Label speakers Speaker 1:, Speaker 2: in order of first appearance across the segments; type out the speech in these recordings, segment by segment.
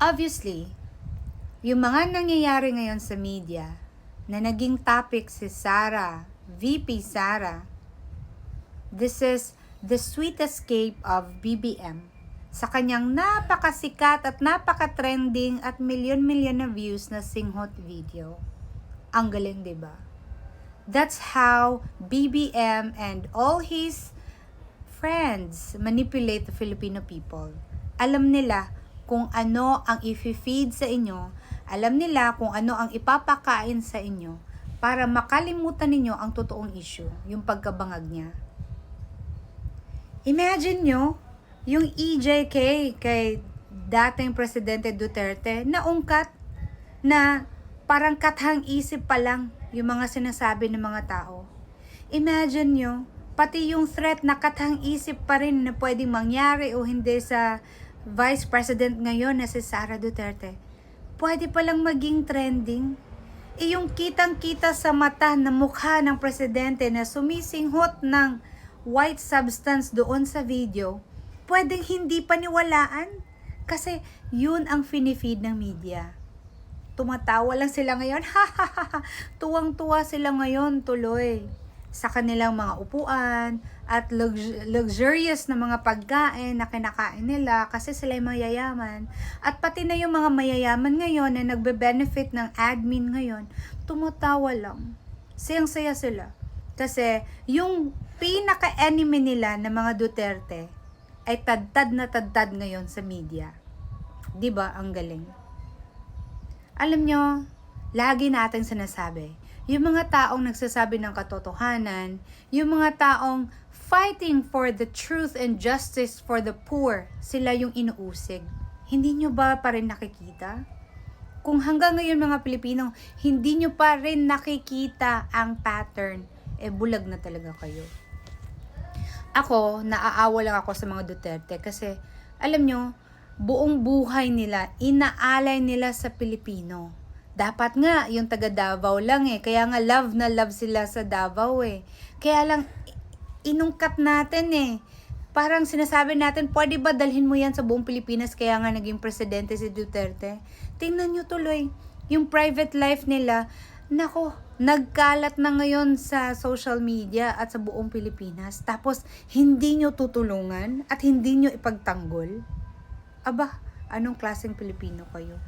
Speaker 1: Obviously, yung mga nangyayari ngayon sa media na naging topic si Sara, VP Sara, this is the sweet escape of BBM sa kanyang napakasikat at napaka-trending at milyon-milyon na views na singhot video. Ang galing, di ba? That's how BBM and all his friends manipulate the Filipino people. Alam nila kung ano ang i-feed sa inyo, alam nila kung ano ang ipapakain sa inyo para makalimutan ninyo ang totoong issue, yung pagkabangag niya. Imagine nyo, yung EJK kay dating Presidente Duterte na ungkat na parang kathang isip pa lang yung mga sinasabi ng mga tao. Imagine nyo, pati yung threat na kathang isip pa rin na pwedeng mangyari o hindi sa Vice President ngayon na si Sara Duterte, pwede palang maging trending. E yung kitang-kita sa mata na mukha ng presidente na sumisinghot ng white substance doon sa video, pwedeng hindi paniwalaan. Kasi yun ang finifeed ng media. Tumatawa lang sila ngayon. Tuwang-tuwa sila ngayon tuloy sa kanilang mga upuan at lux- luxurious na mga pagkain na kinakain nila kasi sila ay mayayaman. At pati na yung mga mayayaman ngayon na nagbe-benefit ng admin ngayon, tumatawa lang. Sayang-saya sila. Kasi yung pinaka-enemy nila na mga Duterte ay tadtad na tadtad ngayon sa media. 'Di ba Ang galing. Alam nyo, lagi nating sinasabi, yung mga taong nagsasabi ng katotohanan, yung mga taong fighting for the truth and justice for the poor, sila yung inuusig. Hindi nyo ba pa rin nakikita? Kung hanggang ngayon mga Pilipino, hindi nyo pa rin nakikita ang pattern, eh bulag na talaga kayo. Ako, naaawa lang ako sa mga Duterte kasi, alam nyo, buong buhay nila, inaalay nila sa Pilipino. Dapat nga, yung taga Davao lang eh. Kaya nga love na love sila sa Davao eh. Kaya lang, inungkat natin eh. Parang sinasabi natin, pwede ba dalhin mo yan sa buong Pilipinas kaya nga naging presidente si Duterte? Tingnan nyo tuloy, yung private life nila, nako, nagkalat na ngayon sa social media at sa buong Pilipinas. Tapos, hindi nyo tutulungan at hindi nyo ipagtanggol. Aba, anong klaseng Pilipino kayo?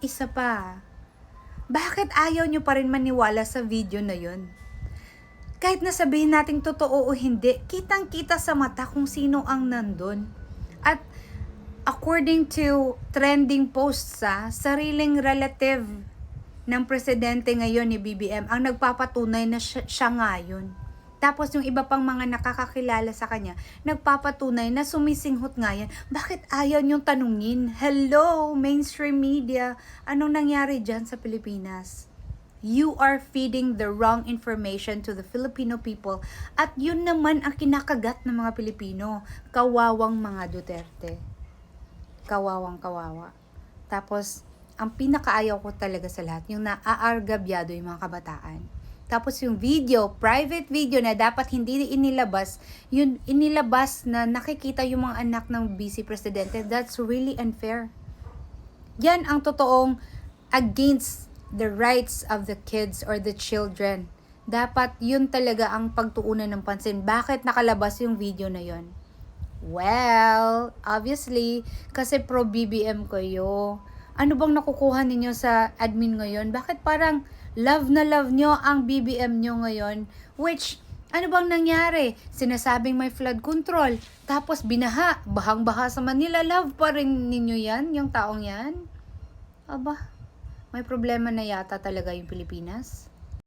Speaker 1: Isa pa, bakit ayaw nyo pa rin maniwala sa video na yon? Kahit nasabihin nating totoo o hindi, kitang-kita sa mata kung sino ang nandun. At according to trending posts sa sariling relative ng presidente ngayon ni BBM ang nagpapatunay na siya, siya nga yun. Tapos yung iba pang mga nakakakilala sa kanya, nagpapatunay na sumisinghot nga yan. Bakit ayaw niyong tanungin? Hello, mainstream media. Anong nangyari dyan sa Pilipinas? You are feeding the wrong information to the Filipino people at yun naman ang kinakagat ng mga Pilipino. Kawawang mga Duterte. Kawawang kawawa. Tapos, ang pinakaayaw ko talaga sa lahat, yung naaargabyado yung mga kabataan. Tapos yung video, private video na dapat hindi inilabas, yun inilabas na nakikita yung mga anak ng vice presidente. That's really unfair. Yan ang totoong against the rights of the kids or the children. Dapat yun talaga ang pagtuunan ng pansin. Bakit nakalabas yung video na yun? Well, obviously, kasi pro BBM kayo. Ano bang nakukuha ninyo sa admin ngayon? Bakit parang love na love nyo ang BBM nyo ngayon? Which, ano bang nangyari? Sinasabing may flood control. Tapos binaha, bahang-baha sa Manila. Love pa rin ninyo yan, yung taong yan? Aba, may problema na yata talaga yung Pilipinas.